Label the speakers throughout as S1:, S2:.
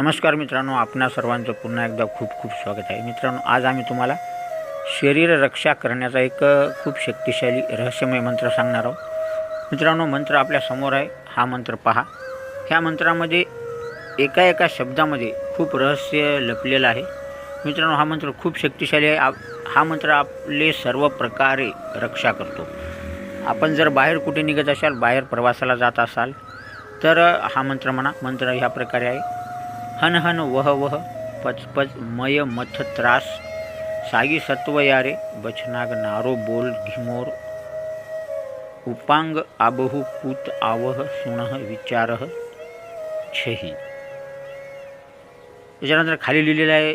S1: नमस्कार मित्रांनो आपणा सर्वांचं पुन्हा एकदा खूप खूप स्वागत आहे. मित्रांनो आज आम्ही तुम्हाला शरीर रक्षा करण्याचा एक खूप शक्तिशाली रहस्यमय मंत्र सांगणार आहोत. मित्रांनो मंत्र आपल्यासमोर आहे. हा मंत्र पहा. ह्या मंत्रामध्ये एका एका शब्दामध्ये खूप रहस्य लपलेलं आहे. मित्रांनो हा मंत्र खूप शक्तिशाली आहे. आप हा मंत्र आपले सर्व प्रकारे रक्षा करतो. आपण जर बाहेर कुठे निघत असाल बाहेर प्रवासाला जात असाल तर हा मंत्र म्हणा मंत्र ह्या प्रकारे आहे. हन हन वह वह पच पच मय मथ त्रास। सागी सत्व यारे बचनाग नारो बोल घिमोर। उपांग आबहु कूत आवह सुणः विचार छही। त्याच्यानंतर खाली लिहिलेलं आहे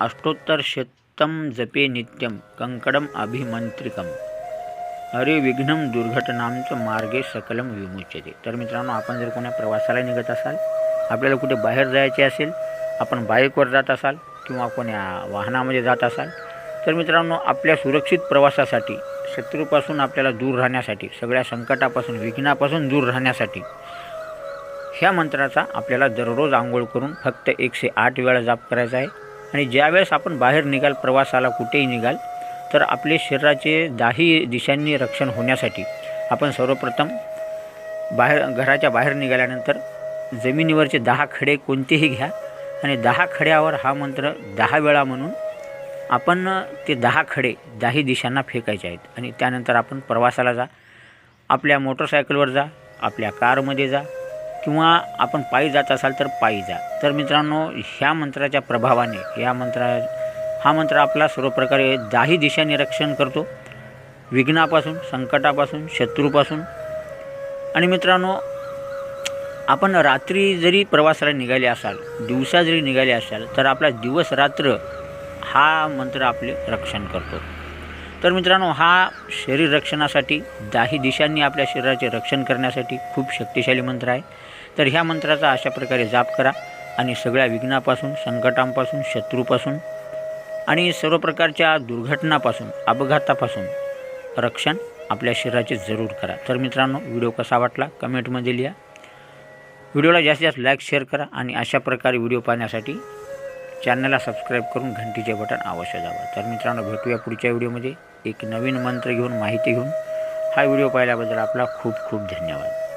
S1: अष्टोत्तर शतम जपे नित्यम कंकडम अभिमंत्रिकम। अरे विघ्नम दुर्घटनांचं मार्गे सकलम विमुच्यते तर मित्रांनो आपण जर कोणा प्रवासाला निघत असाल आपल्याला कुठे बाहेर जायचे असेल आपण बाईकवर जात असाल किंवा कोण्या वाहनामध्ये जात असाल तर मित्रांनो आपल्या सुरक्षित प्रवासासाठी शत्रूपासून आपल्याला दूर राहण्यासाठी सगळ्या संकटापासून विघ्नापासून दूर राहण्यासाठी ह्या मंत्राचा आपल्याला दररोज आंघोळ करून फक्त एकशे आठ वेळा जाप करायचा आहे. आणि ज्यावेळेस आपण बाहेर निघाल प्रवासाला कुठेही निघाल तर आपले शरीराचे दाही दिशांनी रक्षण होण्यासाठी आपण सर्वप्रथम बाहेर घराच्या बाहेर निघाल्यानंतर जमिनीवरचे दहा खडे कोणतेही घ्या आणि दहा खड्यावर हा मंत्र दहा वेळा म्हणून आपण ते दहा खडे दाही दिशांना फेकायचे आहेत. आणि त्यानंतर आपण प्रवासाला जा आपल्या मोटरसायकलवर जा आपल्या कारमध्ये जा किंवा आपण पायी जात असाल तर पायी जा. तर मित्रांनो ह्या मंत्राच्या प्रभावाने या मंत्रा हा मंत्र आपला सर्व प्रकारे दाही दिशांनी रक्षण करतो. विघ्नापासून संकटापासून शत्रूपासून. आणि मित्रांनो आपण रात्री जरी प्रवासाला निघाले असाल दिवसा जरी निघाले असाल तर आपला दिवस रात्र हा मंत्र आपले रक्षण करतो. तर मित्रांनो हा शरीर रक्षणासाठी दाही दिशांनी आपल्या शरीराचे रक्षण करण्यासाठी खूप शक्तिशाली मंत्र आहे. तर ह्या मंत्राचा अशा प्रकारे जाप करा आणि सगळ्या विघ्नापासून संकटांपासून शत्रूपासून आणि सर्व प्रकारच्या दुर्घटनापासून अपघातापासून रक्षण आपल्या शरीराचे जरूर करा. तर मित्रांनो व्हिडिओ कसा वाटला? कमेंटमध्ये लिहा. व्हिडिओला जास्तीत जास्त लाईक शेअर करा आणि अशा प्रकारे व्हिडिओ पाहण्यासाठी चॅनलला सबस्क्राईब करून घंटीचे बटन अवश्य दाबा. तर मित्रांनो भेटूया पुढच्या व्हिडिओमध्ये. एक नवीन मंत्र घेऊन माहिती घेऊन. हा व्हिडिओ पाहिल्याबद्दल आपला खूप खूप धन्यवाद.